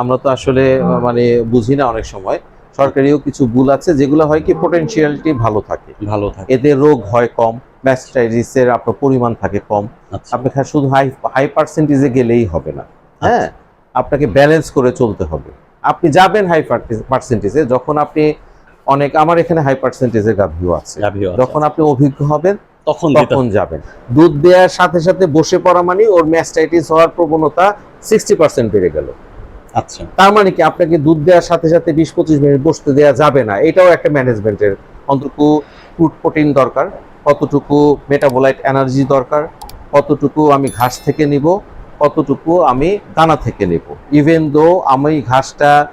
আমরা তো আসলে মানে বুঝি না অনেক সময়। সরকারিও কিছু ভুল আছে যেগুলো হয় কি পোটেনশিয়ালিটি ভালো থাকে। ভালো থাকে। এদের রোগ হয় কম ম্যাস্টাইটিসের আপনার পরিমাণ থাকে কম। আচ্ছা। আপনি শুধু হাই হাই পার্সেন্টেজে গেলেই হবে না। হ্যাঁ? আপনাকে ব্যালেন্স করে চলতে হবে। আপনি যাবেন হাই পার্সেন্টেজে যখন আপনি অনেক আমার এখানে হাই পার্সেন্টেজের গাভীও আছে। যখন আপনি অভিজ্ঞ হবেন তখন তখন যাবেন। দুধ দেওয়ার সাথে সাথে বসে পড়া মানে ওর ম্যাস্টাইটিস হওয়ার প্রবণতা সিক্সটি পার্সেন্ট বেড়ে গেল। আচ্ছা। তার মানে কি আপনাকে দুধ দেওয়ার সাথে সাথে বিশ পঁচিশ মিনিট বসতে দেওয়া যাবে না? এটাও একটা ম্যানেজমেন্টের অন্তটুকু ফ্রুট প্রোটিন দরকার, কতটুকু মেটাবোলাইট এনার্জি দরকার, কতটুকু আমি ঘাস থেকে নিব, কতটুকু আমি দানা থেকে নেব। ইভেন দো আমি ঘাসটা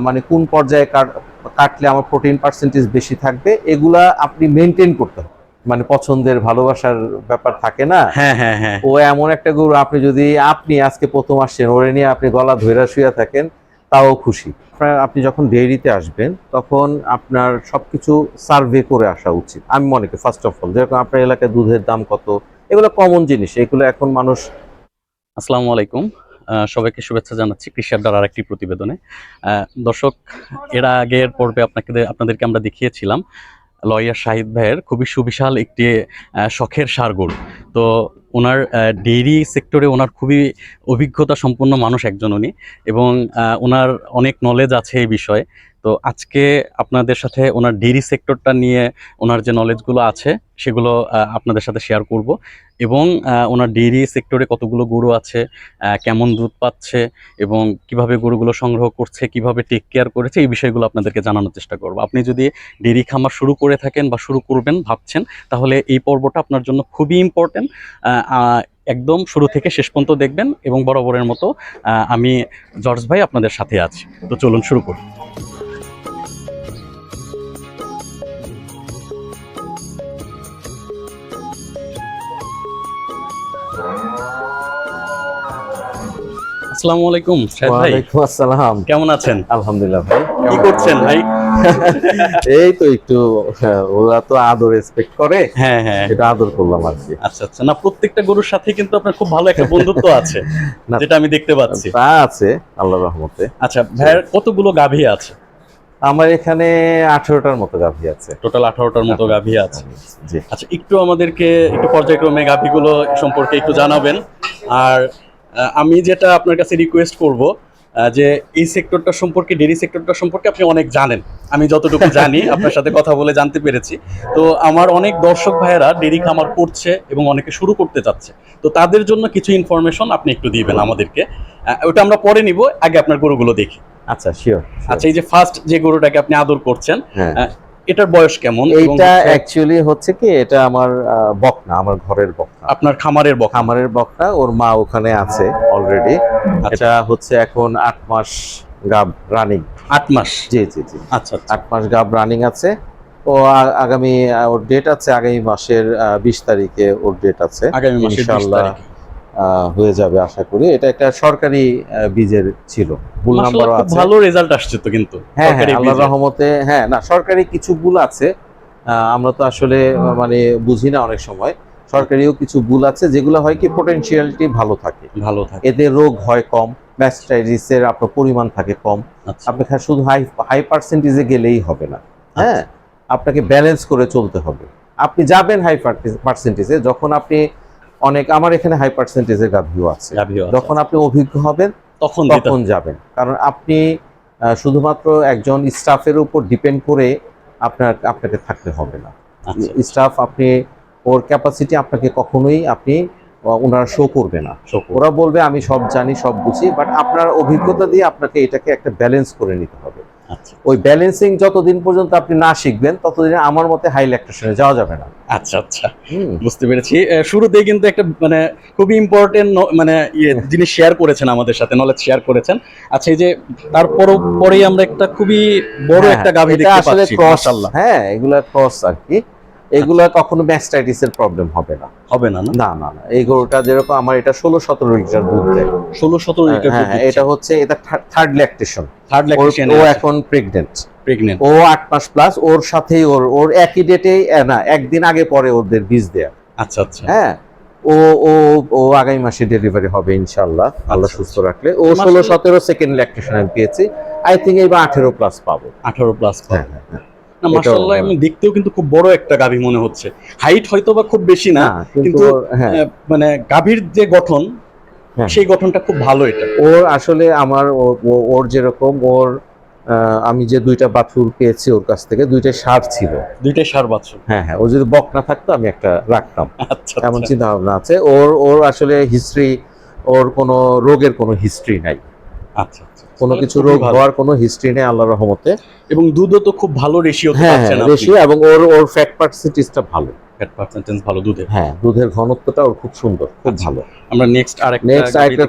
মানে কোন পর্যায়ে কাট- কাটলে আমার প্রোটিন পার্সেন্টেজ বেশি থাকবে, এগুলা আপনি মেনটেন করতে হবে। মানে পছন্দের ভালোবাসার ব্যাপার থাকে না? হ্যাঁ হ্যাঁ হ্যাঁ। ও এমন একটা গরু আপনি যদি আপনি আজকে প্রথম আসছেন ওরে নিয়ে আপনি গলা ধৈরা শুয়ে থাকেন তাও খুশি। আপনি যখন ডেইরিতে আসবেন তখন আপনার সবকিছু সার্ভে করে আসা উচিত। আমি মনে করি ফার্স্ট অফ অল যেরকম আপনার এলাকায় দুধের দাম কত এগুলো কমন জিনিস এগুলো এখন মানুষ আসসালামু আলাইকুম। সবাইকে শুভেচ্ছা জানাচ্ছি কৃষি আড্ডার আরেকটি প্রতিবেদনে। দর্শক এর আগের পর্বে আপনাকে আপনাদেরকে আমরা দেখিয়েছিলাম লয়ার শাহিদ ভাইয়ের খুবই সুবিশাল একটি শখের সার গরু। তো ওনার ডেইরি সেক্টরে ওনার খুবই অভিজ্ঞতা সম্পন্ন মানুষ একজন উনি এবং ওনার অনেক নলেজ আছে এই বিষয়ে। তো আজকে আপনাদের সাথে ওনার ডেইরি সেক্টরটা নিয়ে ওনার যে নলেজগুলো আছে, সেগুলো আপনাদের সাথে শেয়ার করব। এবং ওনার ডেইরি সেক্টরে কতগুলো গরু আছে কেমন দুধ পাচ্ছে এবং কীভাবে গরুগুলো সংগ্রহ করছে, কীভাবে টেক কেয়ার করেছে, এই বিষয়গুলো আপনাদেরকে জানানোর চেষ্টা করব। আপনি যদি ডেইরি খামার শুরু করে থাকেন বা শুরু করবেন ভাবছেন, তাহলে এই পর্বটা আপনার জন্য খুবই ইম্পর্টেন্ট একদম শুরু থেকে শেষ পর্যন্ত দেখবেন এবং বরাবরের মতো আমি জর্জ ভাই আপনাদের সাথে আছি। তো চলুন শুরু করি। আসসালামু আলাইকুম ভাই। আসসালাম। কেমন আছেন? আলহামদুলিল্লাহ ভাই। কি করছেন ভাই? এই তো একটু হ্যাঁ, ওরা তো আদর রেসপেক্ট করে। হ্যাঁ হ্যাঁ। এটা আদর করলাম আর কি। আচ্ছা আচ্ছা। না প্রত্যেকটা গরুর সাথে কিন্তু আপনার খুব ভালো একটা বন্ধুত্ব আছে। যেটা আমি দেখতে পাচ্ছি। তা আছে আল্লাহ রহমতে। আচ্ছা ভাইয়ের কতগুলো গাভী আছে? আমার এখানে আঠারোটার মতো গাভী আছে। টোটাল আঠারোটার মতো গাভী আছে। আচ্ছা একটু আমাদেরকে একটু পর্যায়ক্রমে গাভীগুলো সম্পর্কে একটু জানাবেন। আর আমি যেটা আপনার কাছে রিকোয়েস্ট করব যে এই সেক্টরটা সম্পর্কে ডেরি সেক্টরটা সম্পর্কে আপনি অনেক জানেন। আমি যতটুকু জানি আপনার সাথে কথা বলে জানতে পেরেছি। তো আমার অনেক দর্শক ভাইয়েরা ডেরি খামার করছে এবং অনেকে শুরু করতে চাচ্ছে। তো তাদের জন্য কিছু ইনফরমেশন আপনি একটু দিবেন আমাদেরকে। ওটা আমরা পরে নিব আগে আপনার গরুগুলো দেখি। আচ্ছা শিওর আচ্ছা এই যে ফার্স্ট যে গরুটাকে আপনি আদর করছেন হ্যাঁ। এটার বয়স কেমন? হচ্ছে অ্যাকচুয়ালি হচ্ছে কি এটা আমার বকনা আমার ঘরের বকনা। আপনার খামারের বক খামারের বকনা ওর মা ওখানে আছে অলরেডি আচ্ছা। এটা হচ্ছে এখন আট মাস গাব রানিং আট মাস? জি জি জি। আচ্ছা আচ্ছা। আট মাস গাব রানিং আছে। ও আগামী ওর ডেট আছে আগামী মাসের বিশ তারিখে ওর ডেট আছে। আগামী মাসের আহ, হয়ে যাবে আশা করি। এটা একটা সরকারি বীজের ছিল। ভুল নাম্বারও আছে। ভালো রেজাল্ট আসছে তো কিন্তু হ্যাঁ হ্যাঁ সরকারি রহমতে হ্যাঁ না সরকারি কিছু ভুল আছে। আমরা তো আসলে মানে বুঝি না অনেক সময়। সরকারিও কিছু ভুল আছে যেগুলো হয় কি পোটেনশিয়ালিটি ভালো থাকে। ভালো থাকে। এদের রোগ হয় কম ম্যাস্টাইটিসের আপনার পরিমাণ থাকে কম। আচ্ছা। আপনি শুধু হাই হাই পার্সেন্টেজে গেলেই হবে না। হ্যাঁ আপনাকে ব্যালেন্স করে চলতে হবে। আপনি যাবেন হাই পার্সেন্টেজে যখন আপনি অনেক আমার এখানে হাই পার্সেন্টেজের গাভীও আছে। যখন আপনি অভিজ্ঞ হবেন তখন তখন যাবেন। কারণ আপনি শুধুমাত্র একজন স্টাফের উপর ডিপেন্ড করে আপনার আপনাকে থাকতে হবে না। আচ্ছা স্টাফ আপনি ওর ক্যাপাসিটি আপনাকে কখনোই আপনি ওনারা শো করবে না। ওরা বলবে আমি সব জানি সব বুঝি। বাট আপনার অভিজ্ঞতা দিয়ে আপনাকে এটাকে একটা ব্যালেন্স করে নিতে হবে। আচ্ছা ওই ব্যালেন্সিং যতদিন পর্যন্ত আপনি না শিখবেন ততদিন আমার মতে হাই ইলেকট্রিশনে যাওয়া যাবে না। আচ্ছা আচ্ছা। বুঝতে পেরেছি। শুরুতেই কিন্তু একটা মানে খুবই ইম্পর্টেন্ট মানে ইয়ে জিনিস শেয়ার করেছেন আমাদের সাথে নলেজ শেয়ার করেছেন। আচ্ছা এই যে তারপর পরেই আমরা একটা খুবই বড় হ্যাঁ, একটা গাভী দেখতে পাচ্ছি হ্যাঁ এগুলা ক্রস আর কি। এগুলা কখনো ম্যাস্টাইটিস এর প্রবলেম হবে না। হবে না না? না না এই গরুটা যেরকম আমার এটা ষোলো সতেরো লিটার দুধ দেয়। ষোলো সতেরো লিটার হ্যাঁ হ্যাঁ, এটা হচ্ছে এটা থার্ড ল্যাকটেশন থার্ড ল্যাকটেশন ও এখন প্রেগনেন্ট প্রেগনেন্ট ও আট মাস প্লাস ওর সাথেই ওর ওর একই ডেটে না একদিন আগে পরে ওদের বীজ দেয়া। আচ্ছা আচ্ছা। হ্যাঁ ও ও ও আগামী মাসে ডেলিভারি হবে ইনশাল্লাহ আল্লাহ আচ্ছা, সুস্থ রাখলে। ও ষোলো সতেরো সেকেন্ড ল্যাকটেশন আমি পেয়েছি। আই থিঙ্ক এইবার আঠেরো প্লাস পাবো। আঠারো প্লাস হ্যাঁ হ্যাঁ হ্যাঁ। না মাশাআল্লাহ। আমি দেখতেও কিন্তু খুব বড় একটা গাভী মনে হচ্ছে। হাইট হয়তো বা খুব বেশি না কিন্তু হ্যাঁ। মানে গাভীর যে গঠন হ্যাঁ। সেই গঠনটা খুব ভালো এটা। ওর আসলে আমার ওর যেরকম ওর আমি যে দুইটা বাছুর পেয়েছি ওর কাছ থেকে দুইটা সার ছিল। দুইটা সার বাছুর। হ্যাঁ হ্যাঁ ও যদি বক না থাকতো আমি একটা রাখতাম। আচ্ছা এমন আচ্ছা। চিন্তা ভাবনা আছে। ওর ওর আসলে হিস্ট্রি ওর কোনো রোগের কোনো হিস্ট্রি নাই। আচ্ছা আচ্ছা কোনো কিছু রোগ হওয়ার কোনো হিস্ট্রি নেই আল্লাহর রহমতে। এবং দুধও তো খুব ভালো রেশিওতে হ্যাঁ রেশিও এবং ওর ওর ফ্যাট পার্সেন্টেজটা ভালো। ফ্যাট পার্সেন্টেজ ভালো দুধে। হ্যাঁ দুধের ঘনত্বটা ওর খুব সুন্দর খুব আচ্ছা। ভালো। আমরা নেক্সট আরেকটা নেক্সট আরেকটা।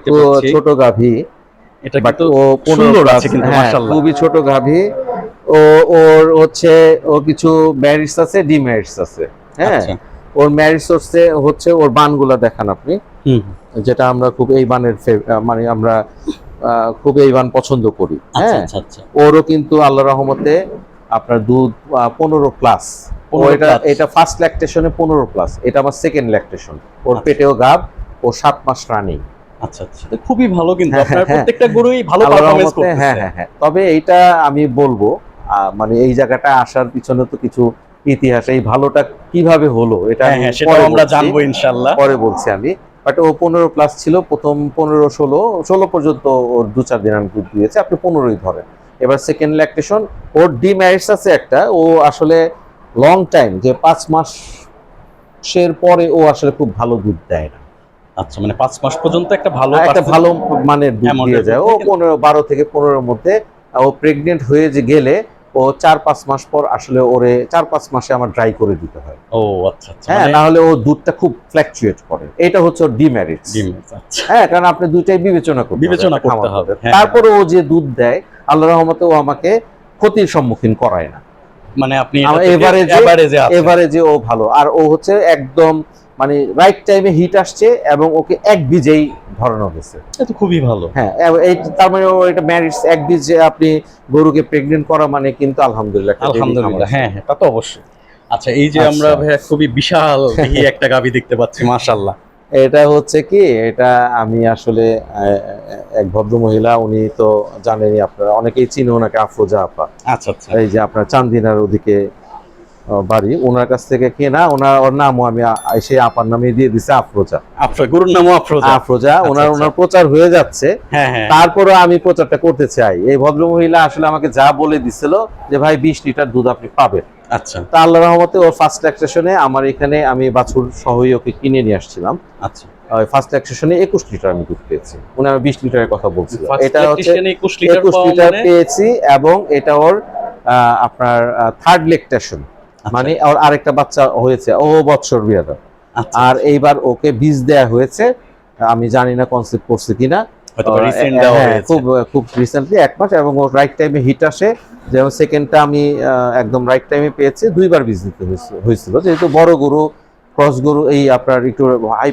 ছোট গাভী। এটা কিন্তু সুন্দর আছে কিন্তু, হ্যাঁ, মাশাআল্লাহ। খুবই ছোট গাভী। ও ওর হচ্ছে ও কিছু ম্যারিটস আছে ডিম্যারিটস আছে। হ্যাঁ আচ্ছা। ওর ম্যারিটস হচ্ছে হচ্ছে ওর বানগুলা দেখান আপনি। হুম যেটা আমরা খুব এই বানের মানে আমরা আহ, খুব এই বান পছন্দ করি। আচ্ছা হ্যাঁ? আচ্ছা আচ্ছা। ওরও কিন্তু আল্লাহ রহমতে আপনার দুধ পনেরো প্লাস এটা এটা ফার্স্ট ল্যাকটেশনে পনেরো প্লাস এটা আমার সেকেন্ড ল্যাকটেশন ওর। পেটেও গাব ও সাত মাস রানিং আচ্ছা আচ্ছা। খুবই ভালো কিন্তু হ্যাঁ, হ্যাঁ। প্রত্যেকটা গরুই ভালো পারফরম্যান্স রহমতে হ্যাঁ হ্যাঁ হ্যাঁ। তবে এইটা আমি বলব মানে এই জায়গাটা আসার পিছনে তো কিছু ইতিহাস এই ভালোটা কীভাবে হলো এটা হ্যাঁ হ্যাঁ আমরা বলছি। জানব ইনশাআল্লাহ। পরে বলছি আমি। বাট ও পনেরো প্লাস ছিল প্রথম পনেরো ষোলো ষোলো পর্যন্ত ওর দু চার দিন আমি দুধ দিয়েছি আপনি পনেরোই ধরেন। এবার সেকেন্ড ল্যাকটেশন ওর ডি ম্যারিটস আছে একটা ও আসলে লং টাইম যে পাঁচ মাসের পরে ও আসলে খুব ভালো দুধ দেয় না। আচ্ছা মানে পাঁচ মাস পর্যন্ত একটা ভালো একটা ভালো মানের দুধ দিয়ে যায়। ও পনেরো বারো থেকে পনেরোর মধ্যে ও প্রেগনেন্ট হয়ে যে গেলে ও চার পাঁচ মাস পর আসলে ওরে চার পাঁচ মাসে আমার ড্রাই করে দিতে হয়। ও আচ্ছা আচ্ছা। হ্যাঁ মানে না হলে ও দুধটা খুব ফ্ল্যাকচুয়েট করে। এটা হচ্ছে ওর ডিমেরিটস ডিম, আচ্ছা। হ্যাঁ কারণ আপনি দুইটাই বিবেচনা করতে বিবেচনা করতে হবে। হ্যাঁ, তারপরে ও যে দুধ দেয় আল্লাহ রহমতে ও আমাকে ক্ষতির সম্মুখীন করায় না। মানে আপনি এভারেজে এভারেজে ও ভালো। আর ও হচ্ছে একদম মানে রাইট টাইমে হিট আসছে এবং ওকে এক বীজেই ধরানো গেছে এটা তো খুবই ভালো। হ্যাঁ এই তার মানে ও এটা ম্যারিজ এক বীজে আপনি গরুকে প্রেগনেন্ট করা মানে কিন্তু আলহামদুলিল্লাহ আলহামদুলিল্লাহ হ্যাঁ হ্যাঁ তা তো অবশ্যই। আচ্ছা এই যে আচ্ছা। আমরা ভাইয়া খুবই বিশাল একটা গাভী দেখতে পাচ্ছি মাশাআল্লাহ। এটা হচ্ছে কি এটা আমি আসলে এক ভদ্র মহিলা উনি তো জানেনই আপনারা অনেকেই চিনে ওনাকে আফরোজা আপা। আচ্ছা আচ্ছা। এই যে আপনার চান্দিনার ওদিকে বাড়ি। ওনার কাছ থেকে কেনা ওনার ওর নামও আমি এসে আপার নামে দিয়ে দিছে আফরোজা। আফরো গুরুর নামও আফরোজা। আফরোজা ওনার আচ্ছা। ওনার প্রচার হয়ে যাচ্ছে। হ্যাঁ হ্যাঁ। তারপরে আমি প্রচারটা করতে চাই। এই ভদ্র মহিলা আসলে আমাকে যা বলে দিছিল যে ভাই বিশ লিটার দুধ আপনি পাবেন। আচ্ছা। তা আল্লাহ রহমতে ওর ফার্স্ট স্টেশনে আমার এখানে আমি বাছুর সহই ওকে কিনে নিয়ে আসছিলাম। আচ্ছা। ফার্স্ট স্টেশনে একুশ লিটার আমি দুধ পেয়েছি। উনি আমার বিশ লিটারের কথা বলছিল। First এটা হচ্ছে lactation এ 21 লিটার একুশ লিটার মানে? পেয়েছি এবং এটা ওর আহ, আপনার থার্ড লেকটেশন আচ্ছা, মানে ওর আরেকটা বাচ্চা হয়েছে ও বৎসর বিয়াদা আচ্ছা, আর এইবার ওকে বীজ দেয়া হয়েছে আমি জানি না কনসেপ্ট করছে কিনা। হ্যাঁ, খুব খুব রিসেন্টলি এক মাস এবং ওর রাইট টাইমে হিট আসে যেমন সেকেন্ডটা আমি একদম রাইট টাইমে পেয়েছি দুইবার বীজ দিতে হয়েছিল। যেহেতু বড় গরু ক্রস গরু এই আপনার একটু হাই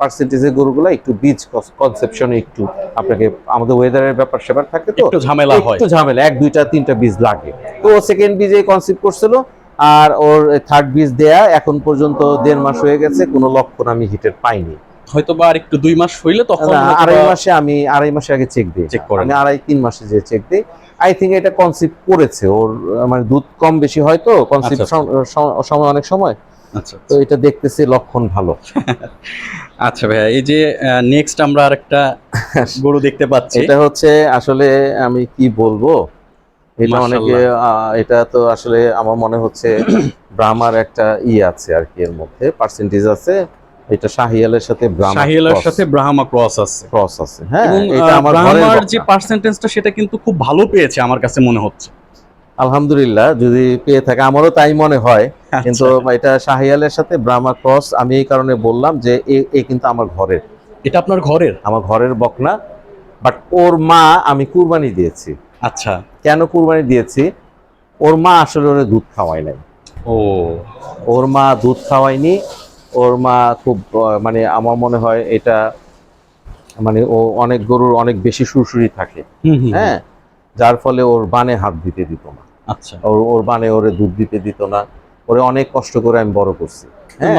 পার্সেন্টেজের গরুগুলো একটু বীজ কনসেপশনে একটু আপনাকে আমাদের ওয়েদারের ব্যাপার স্যাপার থাকে তো। একটু ঝামেলা হয়। একটু ঝামেলা এক দুইটা তিনটা বীজ লাগে। তো ও সেকেন্ড বীজে কনসিভ করছিল আর ওর থার্ড বীজ দেয়া এখন পর্যন্ত দেড় মাস হয়ে গেছে কোনো লক্ষণ আমি হিটের পাইনি। হয়তো বা আর একটু দুই মাস হইলে তখন আড়াই মাসে আমি আড়াই মাসে আগে চেক দিই। চেক করেন। আমি আড়াই তিন মাসে যে চেক দিই। আই থিঙ্ক এটা কনসিভ করেছে। ওর মানে দুধ কম বেশি হয় তো কনসিভ আচ্ছা, সময় অনেক সময়। আচ্ছা তো এটা দেখতেছি লক্ষণ ভালো। আচ্ছা। ভাইয়া এই যে নেক্সট আমরা আরেকটা গরু দেখতে পাচ্ছি। এটা হচ্ছে আসলে আমি কি বলব? এটা অনেকে এটা তো আসলে আমার মনে হচ্ছে ব্রাহ্মার একটা ই আছে আর কি এর মধ্যে পার্সেন্টেজ আছে। এটা শাহিয়ালের সাথে ব্রাহ্মা শাহিয়ালের সাথে ব্রাহ্মা ক্রস আছে। ক্রস আছে হ্যাঁ এটা আমার ব্রাহ্মার যে পার্সেন্টেজটা সেটা কিন্তু খুব ভালো পেয়েছে আমার কাছে মনে হচ্ছে। আলহামদুলিল্লাহ যদি পেয়ে থাকে আমারও তাই মনে হয়। কিন্তু আচ্ছা, এটা শাহিয়ালের সাথে ব্রাহ্মা ক্রস আমি এই কারণে বললাম যে এ কিন্তু আমার ঘরের। এটা আপনার ঘরের? আমার ঘরের বকনা বাট ওর মা আমি কুরবানি দিয়েছি। আচ্ছা। কেন কুরবানি দিয়েছি? ওর মা আসলে ওর দুধ খাওয়ায় নাই। ও। ওর মা দুধ খাওয়ায়নি ওর মা খুব মানে আমার মনে হয় এটা মানে ও অনেক গরুর অনেক বেশি সুরসুরি থাকে। হ্যাঁ যার ফলে ওর বানে হাত দিতে দিত না। আচ্ছা। ওর ওর বানে ওরে দুধ দিতে দিত না। ওরে অনেক কষ্ট করে আমি বড় করছি। হ্যাঁ?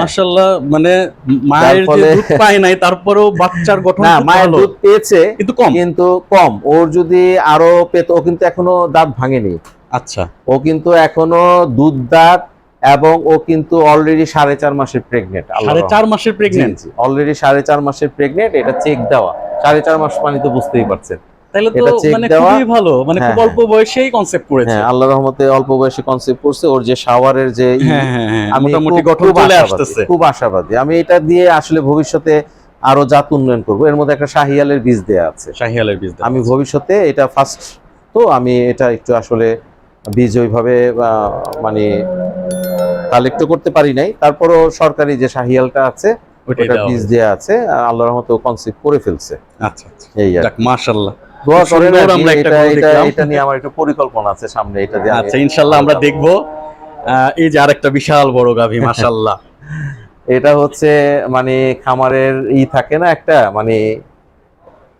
মানে মায়ের যে দুধ পায় নাই তারপরেও বাচ্চার গঠন না মায়ের দুধ পেয়েছে কিন্তু কম। কিন্তু কম। ওর যদি আরও পেত ও কিন্তু এখনও দাঁত ভাঙেনি। আচ্ছা। ও কিন্তু এখনও দুধ দাঁত এবং ও কিন্তু অলরেডি সাড়ে চার মাসের প্রেগনেন্ট সাড়ে চার মাসের প্রেগনেন্ট অলরেডি সাড়ে চার মাসের প্রেগনেন্ট এটা চেক দেওয়া। সাড়ে চার মাস মানে তো বুঝতেই পারছেন। তাহলে তো মানে খুবই ভালো। মানে খুব হ্যাঁ, অল্প বয়সেই কনসেপ্ট করেছে। হ্যাঁ আল্লাহ রহমতে অল্প বয়সে কনসেপ্ট করছে। ওর যে শাওয়ারের যে হ্যাঁ হ্যাঁ হ্যাঁ আমি মোটামুটি গঠন চলে আসতেছে। খুব আশাবাদী। আমি এটা দিয়ে আসলে ভবিষ্যতে আরও জাত উন্নয়ন করব। এর মধ্যে একটা শাহিয়ালের বীজ দেয়া আছে। শাহিয়ালের বীজ আমি ভবিষ্যতে এটা ফার্স্ট তো আমি এটা একটু আসলে বীজ ওইভাবে মানে কালেক্ট করতে পারি নাই। তারপরও সরকারি যে শাহিয়ালটা আছে ওটা দেওয়া বীজ দেয়া আছে। আল্লাহর আল্লাহ রহমতে কনসেপ্ট করে ফেলছে। আচ্ছা আচ্ছা। এই আর মাশাআল্লাহ। দোয়া করেন আমরা একটা এটা নিয়ে আমার একটা পরিকল্পনা আছে সামনে এটা দিয়ে আচ্ছা ইনশাআল্লাহ আমরা দেখব। এই যে আরেকটা বিশাল বড় গাভী মাশাআল্লাহ এটা হচ্ছে মানে খামারের ই থাকে না একটা মানে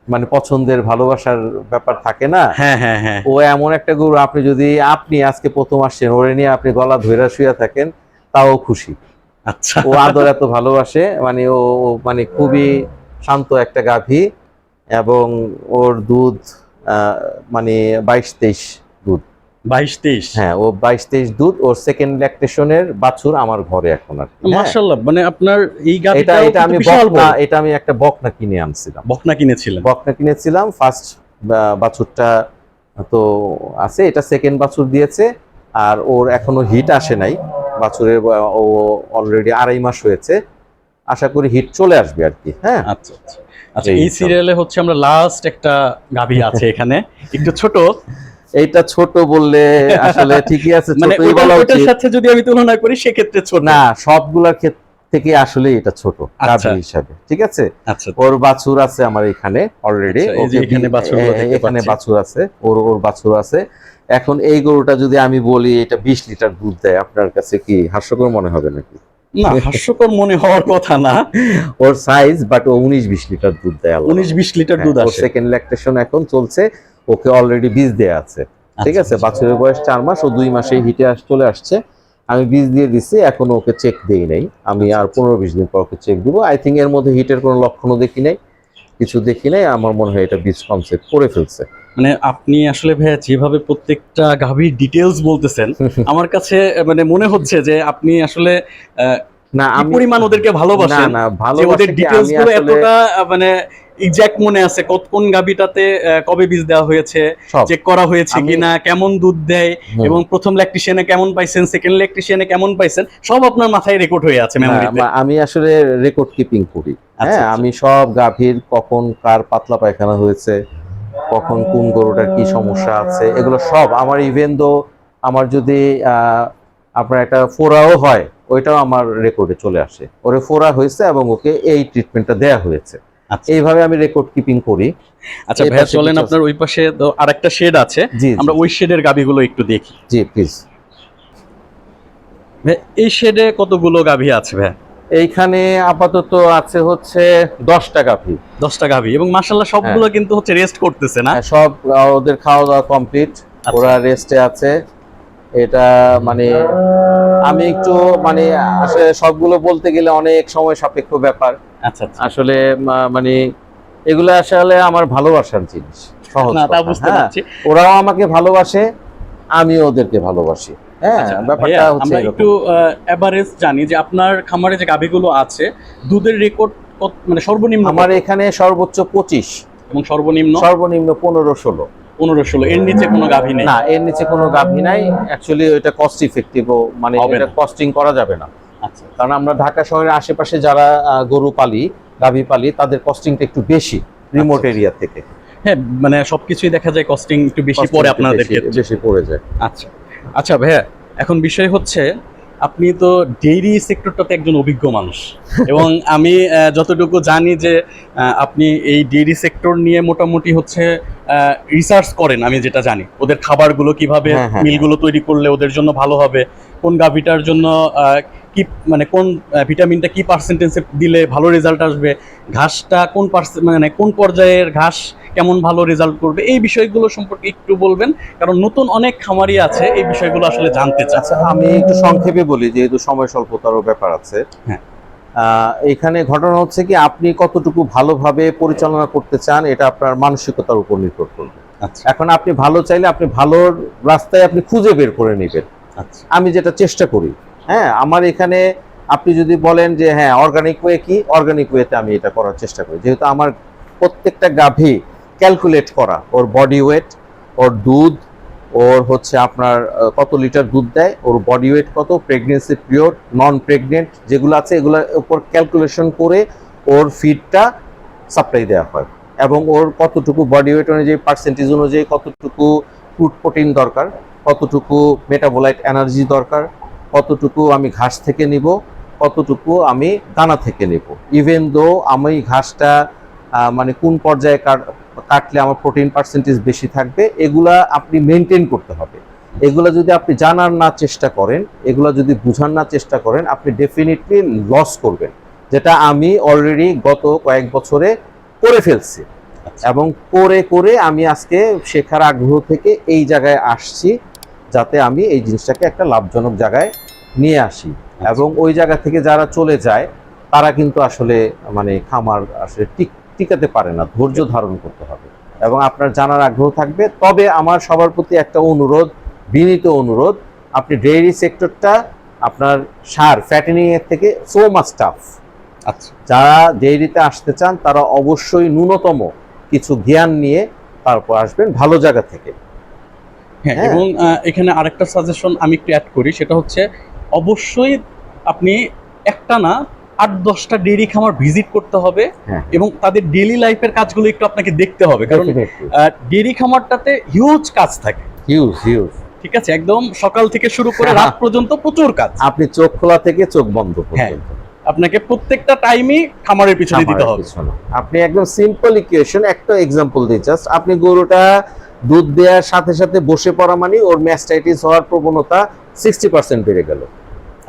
মানে পছন্দের ভালোবাসার ব্যাপার থাকে না? হ্যাঁ হ্যাঁ হ্যাঁ। ও এমন একটা গরু আপনি যদি আপনি আজকে প্রথম আসছেন ওরে নিয়ে আপনি গলা ধইরা শুয়ে থাকেন তাও খুশি। আচ্ছা। ও আদর এত ভালোবাসে মানে ও মানে খুবই শান্ত একটা গাভী। এবং ওর দুধ মানে বাইশ তেইশ দুধ। বাইশ তেইশ হ্যাঁ ও বাইশ তেইশ দুধ ওর সেকেন্ড ল্যাকটেশনের বাছুর আমার ঘরে এখন আর হ্যাঁ। মাশাআল্লাহ মানে আপনার এই এটা এটা আমি বকনা এটা আমি একটা বকনা কিনে আনছিলাম। বকনা কিনেছিলেন? বকনা কিনেছিলাম ফার্স্ট বাছুরটা তো আছে এটা সেকেন্ড বাছুর দিয়েছে আর ওর এখনও হিট আসে নাই। বাছুরের ও অলরেডি আড়াই মাস হয়েছে। আশা করি হিট চলে আসবে আর কি হ্যাঁ। আচ্ছা আচ্ছা। আচ্ছা এই সিরিয়ালে হচ্ছে আমরা লাস্ট একটা গাভী আছে এখানে। একটু ছোট। এইটা ছোট বললে আসলে ঠিকই আছে মানে ওইটার সাথে যদি আমি তুলনা করি সেক্ষেত্রে ছোট। না সবগুলার ক্ষেত্রে থেকে আসলে এটা ছোট আচ্ছা। গাভী হিসাবে ঠিক আছে? আচ্ছা। ওর বাছুর আছে আমার এখানে অলরেডি আচ্ছা, এখানে এখানে বাছুর আছে ওর ওর বাছুর আছে। এখন এই গরুটা যদি আমি বলি এটা বিশ লিটার দুধ দেয় আপনার কাছে কি হাস্যকর মনে হবে নাকি? না হাস্যকর মনে হওয়ার কথা না। ওর সাইজ বাট ও উনিশ বিশ লিটার দুধ দেয় উনিশ বিশ লিটার দুধ আসে। সেকেন্ড ল্যাকটেশন এখন চলছে ওকে অলরেডি বীজ দেয়া আছে। ঠিক আচ্ছা, আছে? বাছুরের বয়স চার মাস ও দুই মাসে হিটে আস চলে আসছে। আমি বীজ দিয়ে দিচ্ছি এখনও ওকে চেক দেই নাই। আমি আর পনেরো বিশ দিন পর ওকে চেক দিব। আই থিঙ্ক এর মধ্যে হিটের কোনো লক্ষণও দেখি নাই কিছু দেখি নাই। আমার মনে হয় এটা বীজ কনসেপ্ট করে ফেলছে। মানে আপনি আসলে ভাইয়া যেভাবে প্রত্যেকটা গাভীর ডিটেলস বলতেছেন আমার কাছে মানে মনে হচ্ছে যে আপনি আসলে না আমি পরিমাণ ওদেরকে ভালোবাসেন? না ভালো ওদের ডিটেলসগুলো এতটা মানে এক্সাক্ট মনে আছে কত কোন গাভীটাতে কবে বীজ দেওয়া হয়েছে চেক করা হয়েছে কিনা কেমন দুধ দেয় এবং প্রথম ল্যাকটিশিয়ানে কেমন পাইছেন সেকেন্ড ল্যাকটিশিয়ানে কেমন পাইছেন সব আপনার মাথায় রেকর্ড হয়ে আছে মেমোরিতে আমি আসলে রেকর্ড কিপিং করি। আচ্ছা, হ্যাঁ আচ্ছা। আমি সব গাভীর কখন কার পাতলা পায়খানা হয়েছে কখন কোন গরুটার কি সমস্যা আছে এগুলো সব আমার ইভেন দো আমার যদি আপনার একটা ফোরাও হয় ওইটাও আমার রেকর্ডে চলে আসে। ওরে ফোরা হয়েছে এবং ওকে এই ট্রিটমেন্টটা দেয়া হয়েছে। আচ্ছা। এইভাবে আমি রেকর্ড কিপিং করি। আচ্ছা ভাইয়া চলেন আপনার ওই পাশে তো আরেকটা শেড আছে। আমরা ওই শেডের গাভীগুলো একটু দেখি। জি প্লিজ এই শেডে কতগুলো গাভী আছে ভাই এইখানে আপাতত আছে হচ্ছে দশটা গাভী দশটা গাভী এবং মাসাল্লাহ সবগুলো কিন্তু হচ্ছে রেস্ট করতেছে না? হ্যাঁ, সব ওদের খাওয়া দাওয়া কমপ্লিট আচ্ছা। ওরা রেস্টে আছে। এটা মানে আমি একটু মানে আসলে সবগুলো বলতে গেলে অনেক সময় সাপেক্ষ ব্যাপার। আচ্ছা আচ্ছা। আসলে মানে এগুলো আসলে আমার ভালোবাসার জিনিস। সহজ হ্যাঁ। ওরাও আমাকে ভালোবাসে আমিও ওদেরকে ভালোবাসি। হ্যাঁ আচ্ছা, ব্যাপারটা হচ্ছে আমরা একটু এভারেজ জানি যে আপনার খামারে যে গাভীগুলো আছে দুধের রেকর্ড মানে সর্বনিম্ন আমার এখানে সর্বোচ্চ পঁচিশ। এবং সর্বনিম্ন? সর্বনিম্ন পনেরো ষোলো। পনেরো ষোলো। এর নিচে কোনো গাভী নেই? না এর নিচে কোনো গাভী নাই। অ্যাকচুয়ালি কস্ট ইফেক্টিভ মানে এটা কস্টিং করা যাবে না। আচ্ছা কারণ আমরা ঢাকা শহরের আশেপাশে যারা গরু পালি গাভী পালি তাদের কস্টিংটা একটু বেশি রিমোট আচ্ছা। এরিয়া থেকে। হ্যাঁ মানে সবকিছুই দেখা যায় কস্টিং একটু বেশি পড়ে আপনাদের বেশি পড়ে যায়। আচ্ছা। আচ্ছা ভাইয়া এখন বিষয় হচ্ছে আপনি তো ডেইরি সেক্টরটাতে একজন অভিজ্ঞ মানুষ। এবং আমি যতটুকু জানি যে আপনি এই ডেইরি সেক্টর নিয়ে মোটামুটি হচ্ছে রিসার্চ করেন আমি যেটা জানি। ওদের খাবারগুলো কীভাবে হ্যাঁ, হ্যাঁ, মিলগুলো তৈরি করলে ওদের জন্য ভালো হবে? কোন গাভিটার জন্য কি মানে কোন ভিটামিনটা কি পার্সেন্টেজে দিলে ভালো রেজাল্ট আসবে? ঘাসটা কোন পার্সে মানে কোন পর্যায়ের ঘাস কেমন ভালো রেজাল্ট করবে এই বিষয়গুলো সম্পর্কে একটু বলবেন। কারণ নতুন অনেক খামারি আছে এই বিষয়গুলো আসলে জানতে চাচ্ছে আমি একটু সংক্ষেপে বলি যেহেতু সময় স্বল্পতারও ব্যাপার আছে। হ্যাঁ। এখানে ঘটনা হচ্ছে কি আপনি কতটুকু ভালোভাবে পরিচালনা করতে চান এটা আপনার মানসিকতার উপর নির্ভর করবে। আচ্ছা। এখন আপনি ভালো চাইলে আপনি ভালোর রাস্তায় আপনি খুঁজে বের করে নেবেন। আচ্ছা। আমি যেটা চেষ্টা করি হ্যাঁ আমার এখানে আপনি যদি বলেন যে হ্যাঁ অর্গানিক ওয়ে কি অর্গানিক ওয়েতে আমি এটা করার চেষ্টা করি। যেহেতু আমার প্রত্যেকটা গাভী ক্যালকুলেট করা। ওর বডি ওয়েট ওর দুধ, ওর হচ্ছে আপনার কত লিটার দুধ দেয়, ওর বডি ওয়েট কত প্রেগনেন্সি পিরিয়ড নন প্রেগনেন্ট যেগুলো আছে, এগুলোর উপর ক্যালকুলেশন করে ওর ফিডটা সাপ্লাই দেওয়া হয়। এবং ওর কতটুকু বডি ওয়েট অনুযায়ী পার্সেন্টেজ অনুযায়ী কতটুকু ফ্রুট প্রোটিন দরকার, কতটুকু মেটাবোলাইট এনার্জি দরকার, কতটুকু আমি ঘাস থেকে নিব, কতটুকু আমি দানা থেকে নেব। ইভেন দো আমি ঘাসটা মানে কোন পর্যায়ে কাটলে আমার প্রোটিন পার্সেন্টেজ বেশি থাকবে এগুলা আপনি মেনটেন করতে হবে। এগুলো যদি আপনি জানার না চেষ্টা করেন এগুলো যদি বুঝার না চেষ্টা করেন আপনি ডেফিনেটলি লস করবেন। যেটা আমি অলরেডি গত কয়েক বছরে করে ফেলছি। আচ্ছা। এবং করে করে আমি আজকে শেখার আগ্রহ থেকে এই জায়গায় আসছি যাতে আমি এই জিনিসটাকে একটা লাভজনক জায়গায় নিয়ে আসি। এবং ওই জায়গা থেকে যারা চলে যায় তারা কিন্তু আসলে মানে খামার আসলে টিক টিকাতে পারে না ধৈর্য ধারণ করতে হবে। এবং আপনার জানার আগ্রহ থাকবে তবে আমার সবার প্রতি একটা অনুরোধ বিনীত অনুরোধ আপনি ডেইরি সেক্টরটা আপনার সার ফ্যাটেনিং এর থেকে সো মাচ টাফ আচ্ছা। যারা ডেইরিতে আসতে চান তারা অবশ্যই ন্যূনতম কিছু জ্ঞান নিয়ে তারপর আসবেন ভালো জায়গা থেকে। হ্যাঁ হ্যাঁ। এবং এখানে আরেকটা সাজেশন আমি একটু অ্যাড করি সেটা হচ্ছে অবশ্যই আপনি একটা না আট দশটা ডেইরি খামার ভিজিট করতে হবে হ্যাঁ। এবং তাদের ডেইলি লাইফের কাজগুলো একটু আপনাকে দেখতে হবে। কারণ. ডেইরি খামারটাতে হিউজ কাজ থাকে। হিউজ হিউজ ঠিক আছে? একদম সকাল থেকে শুরু করে রাত পর্যন্ত প্রচুর কাজ। আপনি চোখ খোলা থেকে চোখ বন্ধ পর্যন্ত। আপনাকে প্রত্যেকটা টাইমই খামারের পিছনে দিতে হবে। আপনি একদম সিম্পল ইকুয়েশন একটা এক্সাম্পল দিই জাস্ট আপনি গরুটা দুধ দেওয়ার সাথে সাথে বসে পড়া মানে ওর ম্যাস্টাইটিস হওয়ার প্রবণতা সিক্সটি পার্সেন্ট বেড়ে গেল।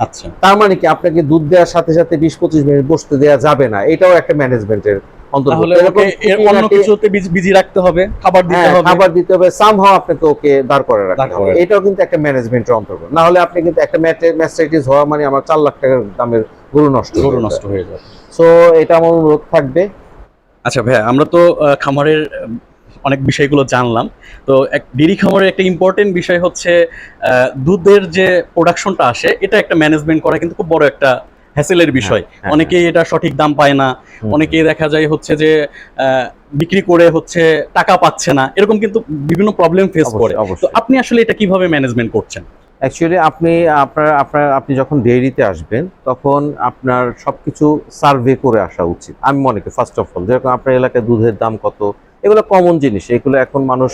আচ্ছা। তার মানে কি আপনাকে দুধ দেওয়ার সাথে সাথে বিশ পঁচিশ মিনিট বসতে দেওয়া যাবে না? এটাও একটা ম্যানেজমেন্টের অন্য কিছুতে বিজি রাখতে হবে খাবার দিতে হবে। খাবার দিতে হবে সামহাও আপনাকে ওকে দাঁড় করে রাখতে হবে। এটাও কিন্তু একটা ম্যানেজমেন্টের অন্তর্গত না হলে আপনি কিন্তু একটা ম্যাস্টাইটিস হওয়া মানে আমার চার লাখ টাকার দামের গরু নষ্ট গরু নষ্ট হয়ে যাবে। সো এটা আমার অনুরোধ থাকবে। আচ্ছা ভাইয়া আমরা তো খামারের অনেক বিষয়গুলো জানলাম। তো এক ডেরি খামারের একটা ইম্পর্টেন্ট বিষয় হচ্ছে দুধের যে প্রোডাকশনটা আসে এটা একটা ম্যানেজমেন্ট করা কিন্তু খুব বড় একটা হ্যাসেলের বিষয়। হ্যাঁ, অনেকেই এটা সঠিক দাম পায় না। অনেকেই দেখা যায় হচ্ছে যে বিক্রি করে হচ্ছে টাকা পাচ্ছে না। এরকম কিন্তু বিভিন্ন প্রবলেম ফেস করে। তো আপনি আসলে এটা কীভাবে ম্যানেজমেন্ট করছেন? অ্যাকচুয়ালি আপনি আপনার আপনার আপনি যখন ডেইরিতে আসবেন তখন আপনার সবকিছু সার্ভে করে আসা উচিত। আমি মনে করি ফার্স্ট অফ অল যেরকম আপনার এলাকায় দুধের দাম কত এগুলো কমন জিনিস এগুলো এখন মানুষ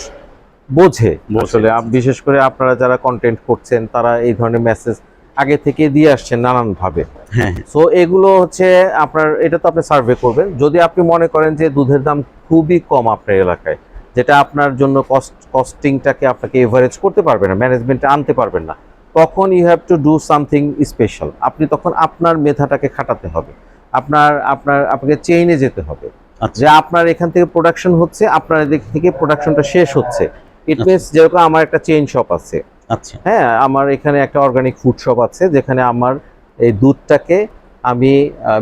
বোঝে। আসলে বিশেষ করে আপনারা যারা কন্টেন্ট করছেন তারা এই ধরনের মেসেজ আগে থেকে দিয়ে আসছেন নানান ভাবে হ্যাঁ। সো এগুলো হচ্ছে আপনার এটা তো আপনি সার্ভে করবেন। যদি আপনি মনে করেন যে দুধের দাম খুবই কম আপনার এলাকায় যেটা আপনার জন্য কস্ট কস্টিংটাকে আপনাকে এভারেজ করতে পারবে না ম্যানেজমেন্টে আনতে পারবেন না তখন you have to do something special আপনি তখন আপনার মেধাটাকে খাটাতে হবে। আপনার আপনার আপনাকে চেইনে যেতে হবে। আচ্ছা। যে আপনার এখান থেকে প্রোডাকশন হচ্ছে আপনার এদিক থেকে প্রোডাকশনটা শেষ হচ্ছে ইট আচ্ছা। মিনস যেরকম আমার একটা চেইন শপ আছে আচ্ছা হ্যাঁ আমার এখানে একটা অর্গানিক ফুড শপ আছে যেখানে আমার এই দুধটাকে আমি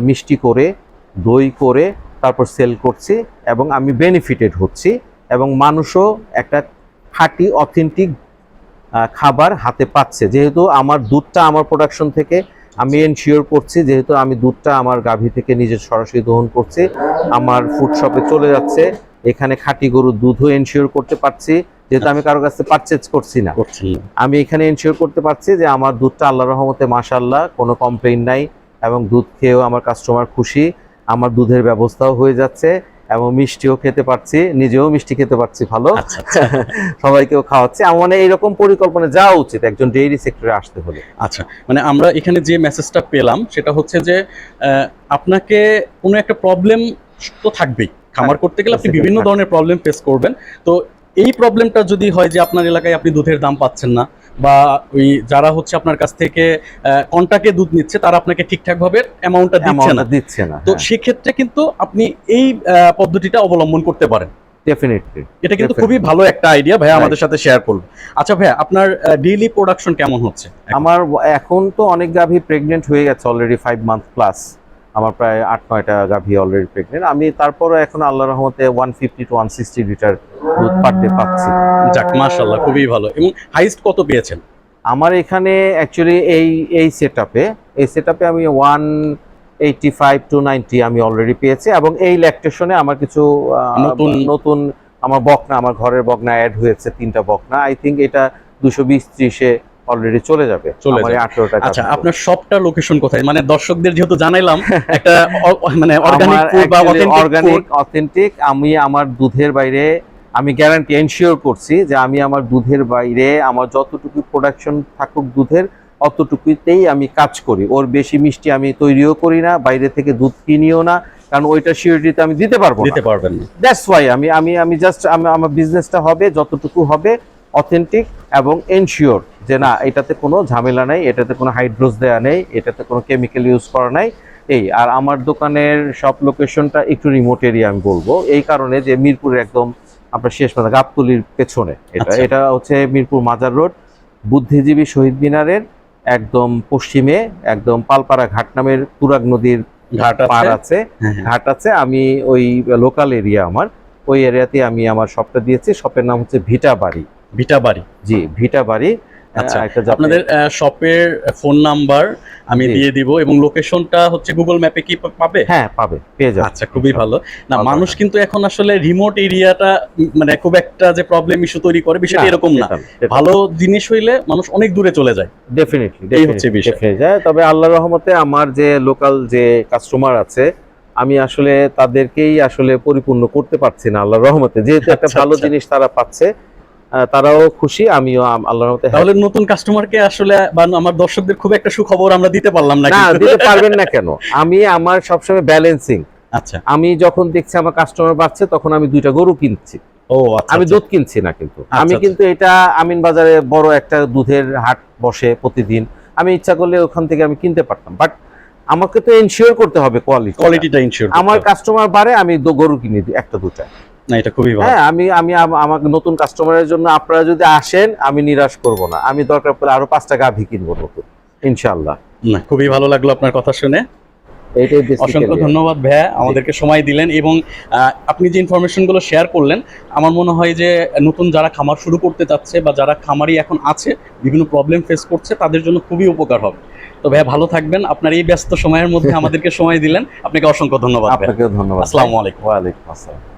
মিষ্টি করে দই করে তারপর সেল করছি এবং আমি বেনিফিটেড হচ্ছি এবং মানুষও একটা খাঁটি অথেন্টিক খাবার হাতে পাচ্ছে যেহেতু আমার দুধটা আমার প্রোডাকশন থেকে আমি এনশিওর করছি যেহেতু আমি দুধটা আমার গাভী থেকে নিজের সরাসরি দহন করছি আমার ফুড শপে চলে যাচ্ছে এখানে খাঁটি গরুর দুধও এনশিওর করতে পারছি যেহেতু আমি কারও কাছে পারচেজ করছি না। আমি এখানে এনশিওর করতে পারছি যে আমার দুধটা আল্লাহ রহমতে মাশাল্লাহ কোনো কমপ্লেন নাই এবং দুধ খেয়েও আমার কাস্টমার খুশি আমার দুধের ব্যবস্থাও হয়ে যাচ্ছে এবং মিষ্টিও খেতে পারছি নিজেও মিষ্টি খেতে পারছি ভালো। আচ্ছা আচ্ছা। সবাইকেও খাওয়াচ্ছি। আমার মানে এইরকম পরিকল্পনা যাওয়া উচিত একজন ডেইরি সেক্টরে আসতে হলে। আচ্ছা মানে আমরা এখানে যে মেসেজটা পেলাম সেটা হচ্ছে যে আপনাকে কোনো একটা প্রবলেম তো থাকবেই। খামার করতে গেলে আপনি বিভিন্ন ধরনের প্রবলেম ফেস করবেন। তো এই প্রবলেমটা যদি হয় যে আপনার এলাকায় আপনি দুধের দাম পাচ্ছেন না বা ওই যারা হচ্ছে আপনার কাছ থেকে কন্টাকে দুধ নিচ্ছে তারা আপনাকে ঠিকঠাক ভাবে অ্যামাউন্টটা দিচ্ছে না। দিচ্ছে না তো হ্যাঁ। সেক্ষেত্রে কিন্তু আপনি এই পদ্ধতিটা অবলম্বন করতে পারেন। ডেফিনেটলি এটা কিন্তু খুবই ভালো একটা আইডিয়া ভাইয়া আমাদের সাথে শেয়ার করুন। আচ্ছা ভাইয়া আপনার ডেইলি প্রোডাকশন কেমন হচ্ছে? আমার এখন তো অনেক গাভী প্রেগনেন্ট হয়ে গেছে অলরেডি ফাইভ মান্থ প্লাস আমার প্রায় আট নয়টা গাভী অলরেডি প্রেগনেন্ট আমি তারপরে এখন আল্লাহ রহমতে one fifty two one sixty litre দুধ পার ডে পাচ্ছি। যাক মাশাল্লাহ খুবই ভালো। এবং হাইস্ট কত পেয়েছেন? আমার এখানে অ্যাকচুয়ালি এই এই সেট এই সেট আমি one eighty five two ninety আমি অলরেডি পেয়েছি এবং এই ল্যাকটেশনে আমার কিছু নতুন- নতুন আমার বকনা আমার ঘরের বকনা অ্যাড হয়েছে তিনটা বকনা। আই থিঙ্ক এটা দুশো বিশ ত্রিশে অলরেডি চলে যাবে। চলে যাবে। আচ্ছা আপনার শপটা লোকেশন কোথায়? মানে দর্শকদের যেহেতু জানাইলাম একটা মানে অর্গানিক বা অর্গানিক অথেন্টিক আমি আমার দুধের বাইরে আমি গ্যারান্টি এনশিওর করছি যে আমি আমার দুধের বাইরে আমার যতটুকু প্রোডাকশন থাকুক দুধের অতটুকুতেই আমি কাজ করি। ওর বেশি মিষ্টি আমি তৈরিও করি না বাইরে থেকে দুধ কিনিও না কারণ ওইটা সিওরিটিতে আমি দিতে পারব না। দিতে পারবেন দ্যাটস ওয়াই আমি আমি আমি জাস্ট আমার বিজনেসটা হবে যতটুকু হবে অথেন্টিক এবং এনশিওর যে না এটাতে কোনো ঝামেলা নেই এটাতে কোনো হাইড্রোজ দেওয়া নেই এটাতে কোনো কেমিক্যাল ইউজ করা নাই। এই আর আমার দোকানের সব লোকেশনটা একটু রিমোট এরিয়া আমি বলব। এই কারণে যে মিরপুরের একদম আপনার শেষ মাথা গাবতলির পেছনে এটা। আচ্ছা। এটা হচ্ছে মিরপুর মাজার রোড। বুদ্ধিজীবী শহীদ মিনারের একদম পশ্চিমে একদম পালপাড়া ঘাট নামের তুরাগ নদীর ঘাট পার আছে আছে। হ্যাঁ, হ্যাঁ। ঘাট আছে। আমি ওই লোকাল এরিয়া আমার। ওই এরিয়াতে আমি আমার শপটা দিয়েছি। শপের নাম হচ্ছে ভিটা বাড়ি। ভিটা বাড়ি। জি ভিটা বাড়ি আচ্ছা, আপনাদের শপের ফোন নাম্বার আমি দিয়ে দিব এবং লোকেশনটা হচ্ছে গুগল ম্যাপে কি পাবে? হ্যাঁ পাবে পেয়ে যাবে আচ্ছা খুবই ভালো। না মানুষ কিন্তু এখন আসলে রিমোট এরিয়াটা মানে খুব একটা যে প্রবলেম ইস্যু তৈরি করে বিষয়টা এরকম না। ভালো জিনিস হইলে মানুষ অনেক দূরে চলে যায়। ডেফিনেটলি এই হচ্ছে বিষয়। যায় তবে আল্লাহর রহমতে আমার যে লোকাল যে কাস্টমার আছে আমি আসলে তাদেরকেই আসলে পরিপূর্ণ করতে পারছি না আল্লাহর রহমতে। যেহেতু একটা আচ্ছা, ভালো আচ্ছা। জিনিস তারা পাচ্ছে তারাও খুশি আমিও আল্লাহর রহমতে তাহলে নতুন কাস্টমারকে আসলে বা আমার দর্শকদের খুব একটা সুখবর আমরা দিতে পারলাম না না দিতে পারবেন না কেন? আমি আমার সবসময় ব্যালেন্সিং আচ্ছা। আমি যখন দেখছি আমার কাস্টমার বাড়ছে তখন আমি দুইটা গরু কিনছি। ও আচ্ছা আমি আচ্ছা। দুধ কিনছি না কিন্তু। আমি আচ্ছা। কিন্তু এটা আমিন বাজারে বড় একটা দুধের হাট বসে প্রতিদিন। আমি ইচ্ছা করলে ওখান থেকে আমি কিনতে পারতাম। বাট আমাকে তো এনশিওর করতে হবে কোয়ালিটি কোয়ালিটিটা ইনশিওর আমার কাস্টমার বাড়ে আমি গরু কিনে দিই একটা দুটা না এটা খুবই ভালো। হ্যাঁ আমি আমি আমার নতুন কাস্টমারের জন্য আপনারা যদি আসেন আমি নিরাশ করব না। আমি দরকার পড়লে আরও পাঁচটা গাভি কিনবো নতুন ইনশাল্লাহ না খুবই ভালো লাগল আপনার কথা শুনে। অসংখ্য ধন্যবাদ আমাদেরকে সময় দিলেন এবং আপনি যে ইনফরমেশনগুলো শেয়ার করলেন আমার মনে হয় যে নতুন যারা খামার শুরু করতে চাচ্ছে বা যারা খামারি এখন আছে বিভিন্ন প্রবলেম ফেস করছে তাদের জন্য খুবই উপকার হবে। তো ভাইয়া ভালো থাকবেন। আপনার এই ব্যস্ত সময়ের মধ্যে আমাদেরকে সময় দিলেন। আপনাকে অসংখ্য ধন্যবাদ ভাইয়া। ধন্যবাদ। আসসালামু আলাইকুম। ওয়ালাইকুম আসসালাম।